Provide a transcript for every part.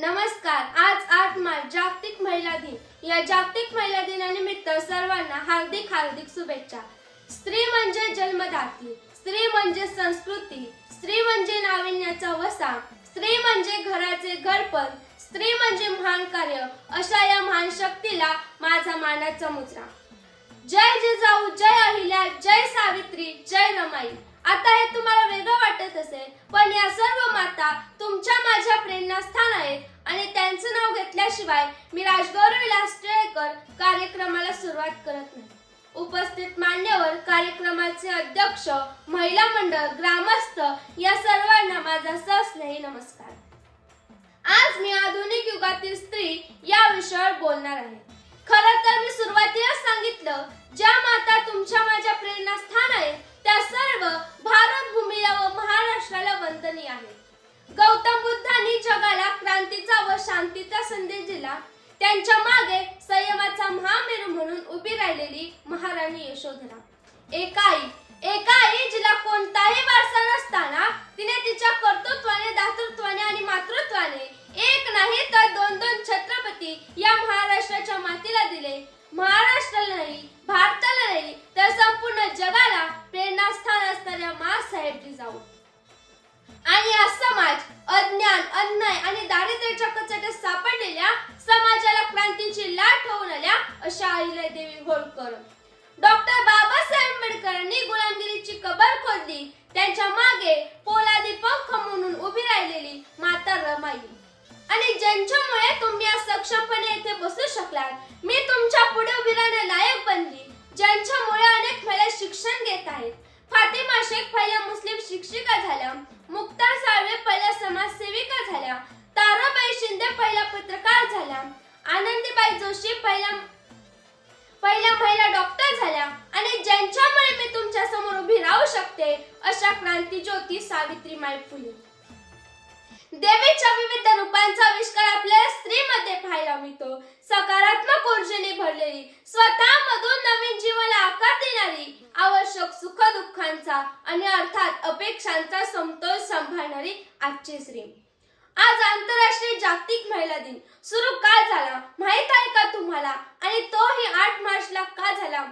नमस्कार आज आठ मार्च जागतिक महिला दिन. या जागतिक महिला दिनानिमित्त सर्वांना हार्दिक हार्दिक शुभेच्छा. स्त्री म्हणजे जन्मदाती स्त्री म्हणजे संस्कृती स्त्री म्हणजे नाविन्याचा वसा स्त्री म्हणजे घराचे घरपण स्त्री म्हणजे महान कार्य अशा या महान शक्तीला माझा मानाचा मुजरा जय जिजाऊ जय अहिल्या जय सावित्री जय रमाई. आता हे तुम्हाला वेगळं वाटत असेल पण या सर्व माता तुमच्या माझ्या प्रेरणास्थान आहेत आणि त्यांचं नाव घेतल्याशिवाय मी राजगौरव विलास टिळेकर कार्यक्रमाला सुरुवात करत नाही. उपस्थित मान्यवर कार्यक्रमाचे अध्यक्ष महिला मंडळ ग्रामस्थ या सर्वांना माझा सहस्नेही नमस्कार. आज मी आधुनिक युगातील स्त्री या विषयावर बोलणार आहे. खरं तर मी सुरुवातीला सांगितलं ज्या एका आई एका आई जिला कोणताही वारसा नसताना तिने तिच्या कर्तृत्वाने दातृत्वाने आणि मातृत्वाने एक नाही तर दोन दोन छत्रपती या महाराष्ट्राच्या मातीला दिले. महाराष्ट्राला नाही भारताला नाही तर संपूर्ण जगाला प्रेरणास्थान असणाऱ्या मासाहेब जिजाऊ आणि हा समाज अज्ञान अन्याय आणि दारिद्र्याच्या कचट्यात सापडलेल्या समाजाला क्रांतीची लाट होऊन आल्या अशा अहिल्यादेवी होळकर. डॉक्टर बाबासाहेब आंबेडकरांनी गुलामगिरीची कबर खोदली. त्यांच्या मागे पोलादी पंख म्हणून उभी राहिलेली माता रमाई. आणि ज्यांच्यामुळे तुम्ही आज सक्षमपणे इथे बसू शकलात मी तुमच्यापुढे उभी राहण्या लायक बनली. ज्यांच्यामुळे अनेक महिला शिक्षण घेत आहेत. फातिमा शेख पहिल्या मुस्लिम शिक्षिका झाल्या. मुक्ता साळवे पहिल्या समाजसेविका झाल्या. ताराबाई शिंदे पहिल्या पत्रकार झाल्या. आनंदीबाई जोशी पहिल्या पहिल्या महिला डॉक्टर झाल्या आणि ज्यांच्यामुळे मी तुमच्यासमोर उभी राहू शकते अशा क्रांती ज्योती सावित्रीमाई फुले. देवीच्या विविध रूपांचा आविष्कार आपल्याला स्त्रीमध्ये पाहायला मिळतो. सकारात्मक ऊर्जेने भरलेली स्वतः मधून नवीन जीवाला आकार देणारी आवश्यक सुख दुःखांचा आणि अर्थात अपेक्षांचा समतोल सांभाळणारी आजची स्त्री. आज आंतरराष्ट्रीय जागतिक महिला दिन सुरू का झाला माहीत आहे का तुम्हाला आणि तोही आठ मार्चला का झाला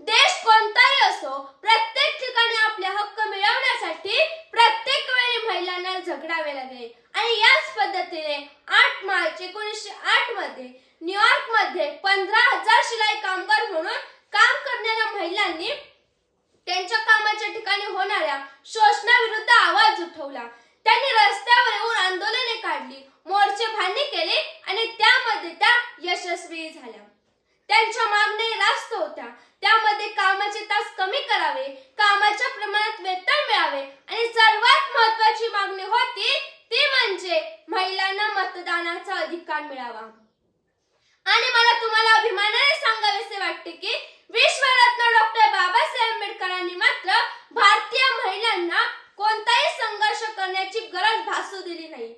देश कोणताही असो प्रत्येक ठिकाणी आपले हक्क मिळवण्यासाठी प्रत्येक वेळी महिलांना झगडावे लागले आणि याच पद्धतीने आठ मार्च एकोणीसशे आठमध्ये न्यूयॉर्कमध्ये पंधरा हजार शिलाई कामगार म्हणून काम करणाऱ्या महिलांनी त्यांच्या कामाच्या ठिकाणी होणाऱ्या शोषणाविरुद्ध आवाज उठवला. त्यांनी रस्त्यावर येऊन आंदोलने काढली मोर्चे भांडणी केले आणि त्यामध्ये त्या यशस्वी झाल्या. त्यांच्या मागण्या रास्त होत्या. त्यामध्ये कामाचे तास कमी करावे कामाच्या प्रमाणात वेतन मिळावे आणि सर्वात महत्वाची मागणी होती ती म्हणजे महिलांना मतदानाचा अधिकार मिळावा. आणि मला तुम्हाला अभिमानाने सांगावेसे वाटते की विश्वरत्न डॉक्टर बाबासाहेब आंबेडकरांनी मात्र भारतीय महिलांना कोणताही संघर्ष करण्याची गरज भासू दिली नाही.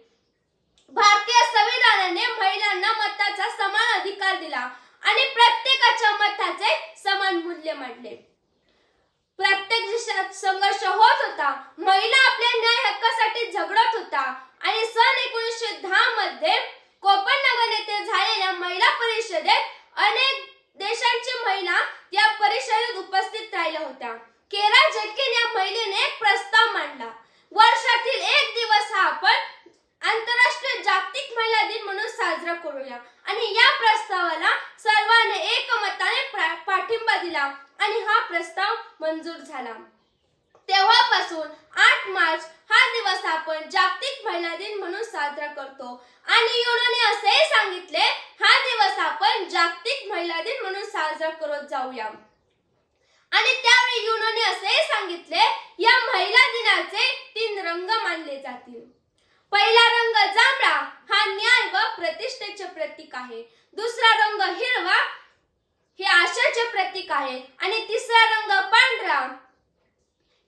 भारतीय संविधानाने महिलांना मताचा समान अधिकार दिला आणि प्रत्येकाच्या मताचे समान मूल्य मांडले. प्रत्येक देशात संघर्ष होत होता महिला आपल्या न्याय हक्कासाठी झगडत होता आणि सन एकोणीसशे दहा मध्ये कोपननगर येथे झालेल्या महिला परिषदेत अनेक देशांची महिला या परिषदेत उपस्थित राहिल्या होत्या केरा झटकेन या महिलेने एक प्रस्ताव मांडला वर्षातील एक दिवस हा आपण आंतरराष्ट्रीय जागतिक महिला दिन म्हणून साजरा करूया. आणि या प्रस्तावाला सर्वांनी एकमताने पाठिंबा दिला आणि हा प्रस्ताव मंजूर झाला. तेव्हापासून आठ मार्च हा दिवस आपण जागतिक महिला दिन म्हणून साजरा करतो. आणि युनोने असेही सांगितले हा दिवस आपण जागतिक महिला दिन म्हणून साजरा करत जाऊया. आणि त्यावेळी युनोने असेही सांगितले या महिला दिनाचे तीन रंग मानले जातील. पहिला रंग जांभळा हा न्याय व प्रतिष्ठा प्रतीक आहे. दुसरा रंग हिरवा हे आशाचे प्रतीक आहे. आणि तिसरा रंग पांढरा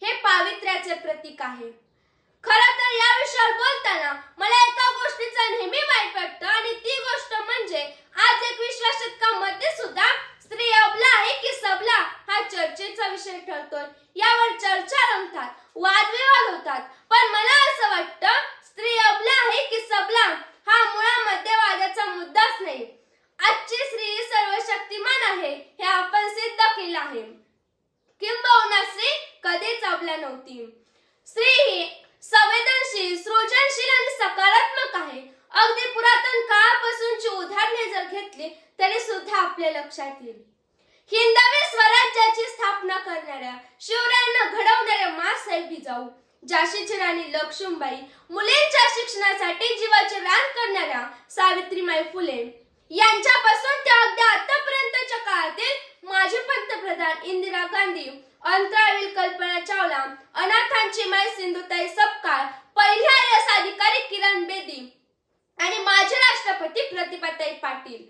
हे पावित्र्याचे प्रतीक आहे. खर तर या विषयावर बोलताना मला एका गोष्टीचा नेहमी वाईट वाटतं आणि ती गोष्ट म्हणजे आज एकविसव्या शतकामध्ये सुद्धा स्त्री अबला आहे की सबला हा चर्चेचा विषय ठरतोय. हे आपण सिद्ध केलं आहे. किंबहुना स्त्री कधीच आपल्या नव्हती. स्त्री ही संवेदनशील सृजनशील आणि सकारात्मक आहे. अगदी पुरातन काळापासूनची उदाहरणे जर घेतली तरी सुद्धा आपल्या लक्षात येईल. हिंदवी स्वराज्याची स्थापना करणाऱ्या शिवरायांना घडवणाऱ्या मासाहेब जाऊ झाशीची राणी लक्ष्मीबाई मुलींच्या शिक्षणासाठी जीवाचे रान करणाऱ्या सावित्रीमाई फुले यांच्यापासून ते अगदी आतापर्यंतच्या काळातील माजी पंतप्रधान इंदिरा गांधी अंतराळवीर कल्पना चावला अनाथांची माय सिंधुताई सपकाळ पहिल्या आय एस अधिकारी किरण बेदी आणि माजी राष्ट्रपती प्रतिभाताई पाटील.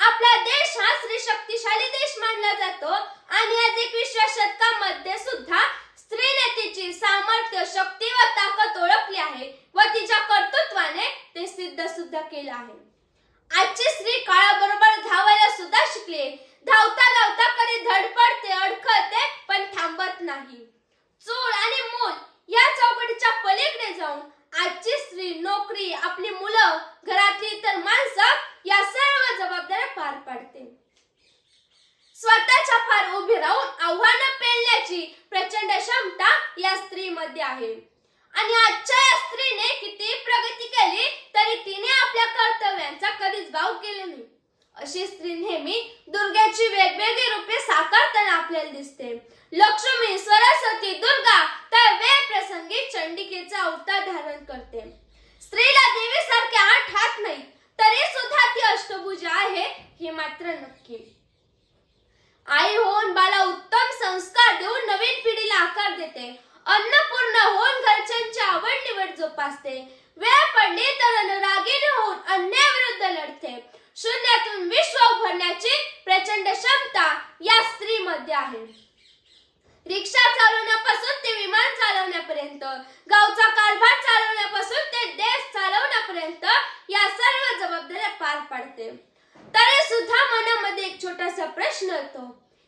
आपला देश हा स्त्री शक्तिशाली देश मानला जातो आणि आज एकविसव्या शतकामध्ये सुद्धा स्त्री नेतेची सामर्थ्य शक्ती व ताकद ओळखली आहे व तिच्या कर्तृत्वाने ते सिद्ध सुद्धा केलं आहे. आजची स्त्री काळाबरोबर धावायला सुद्धा शिकले. धावता धावता कधी धडपडते अडखळते पण थांबत नाही. चूल आणि मूल या चौकटीच्या पलीकडे जाऊन आजची स्त्री नोकरी आपली मुलं घरातली इतर माणसं या सर्व जबाबदाऱ्या पार पाडते. स्वतःच्या फार उभी राहून आव्हानं पेलण्याची प्रचंड क्षमता या स्त्रीमध्ये आहे. आणि आजच्या या स्त्रीने किती प्रगती केली तरी तिने आपल्या कर्तव्यांचा कधीच भाव केले नाही अशी स्त्री नेहमी दुर्गाची वेगवेगळी रूपे साकारताना आपल्याला दिसते. लक्ष्मी सरस्वती दुर्गा तर वेळ प्रसंगी चंडिकेचा अवतार धारण करते. स्त्रीला देवी सारखे आठ हात नाही तरी सुद्धा ती अष्टभुजा आहे हे मात्र नक्की. आई होऊन बाला उत्तम संस्कार देऊन नवीन पिढीला आकार देते. अन्नपूर्ण होऊन घरच्यांची आवड निवड जोपासते. वेळ पडली तर अनुरागीने होऊन अन्यायाविरुद्ध लढते. शून्यातून विश्व उभारण्याची प्रचंड क्षमता या स्त्रीमध्ये आहे. रिक्षा चालवण्यापासून ते विमान चालवण्यापर्यंत गावचा कारभार चालवण्यापासून ते देश चालवण्यापर्यंत या सर्व जबाबदाऱ्या पार पाडते. तरी सुद्धा मनामध्ये एक छोटासा प्रश्न येतो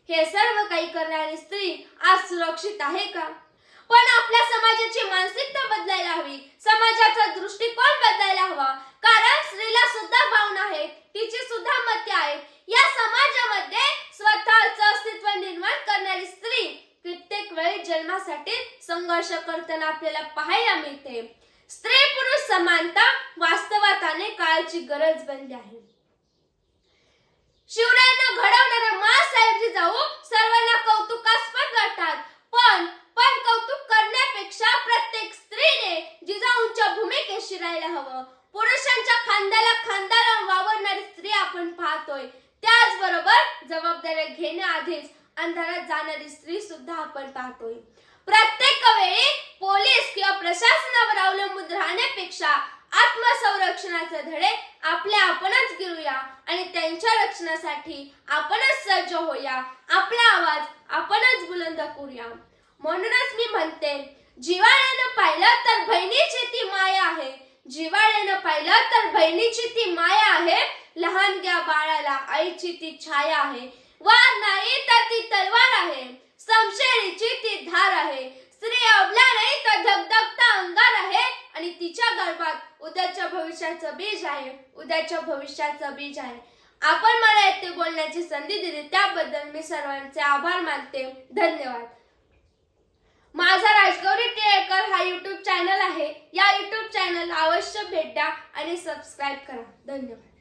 हे सर्व काही करणारी स्त्री आज सुरक्षित आहे का? पण आपल्या समाजाची मानसिकता बदलायला हवी. समाजाचा दृष्टिकोन बदलायला हवा. कारण स्त्रीला सुद्धा भावना आहेत तिची सुद्धा मते आहेत. या समाजामध्ये स्वतःच अस्तित्व निर्माण करणारी स्त्री कित्येक वेळी जन्मासाठी संघर्ष करताना आपल्याला पाहायला मिळते. स्त्री पुरुष समानता वास्तवात आणि काळाची गरज बनली आहे. शिवरायांना घडवणाऱ्या मासाहेब जाऊ सर्वांना कौतुकास्पद वाटतात. पण पण कौतुक करण्यापेक्षा प्रत्येक स्त्रीने जिजाऊंच्या भूमिकेत शिरायला हवं. पुरुषांच्या खांद्याला खांदा लावून वावरणारी स्त्री आपण पाहतोय. त्याचबरोबर जबाबदाऱ्या घेण्याआधीच अंधारात जाणारी स्त्री सुद्धा आपण पाहतोय. प्रत्येक वेळी पोलीस किंवा प्रशासनावर अवलंबून राहण्यापेक्षा आत्मसंरक्षणाचे धडे आपले आपणच गिरूया आणि त्यांच्या रक्षणासाठी आपणच सज्ज होऊया. आपला आवाज आपणच बुलंद करूया. म्हणूनच मी म्हणते जिवाळ्यानं पाहिलं तर बहिणीची ती माया आहे. जिवाळ्यानं पाहिलं तर बहिणीची ती माया आहे. लहानग्या बाळाला आईची ती छाया आहे. वार नाही तर ती तलवार आहे. समशेरीची ती धार आहे. स्त्री अबला नाही तर धगधगता अंगार आहे. आणि तिच्या गर्भात उद्याच्या भविष्याचं बीज आहे. उद्याच्या भविष्याचं बीज आहे. आपण मला येथे बोलण्याची संधी दिली त्याबद्दल मी सर्वांचे आभार मानते. धन्यवाद. माझा राजगौरी टिळेकर हा यूट्यूब चॅनल आहे. या यूट्यूब चॅनल अवश्य भेट द्या आणि सबस्क्राईब करा. धन्यवाद.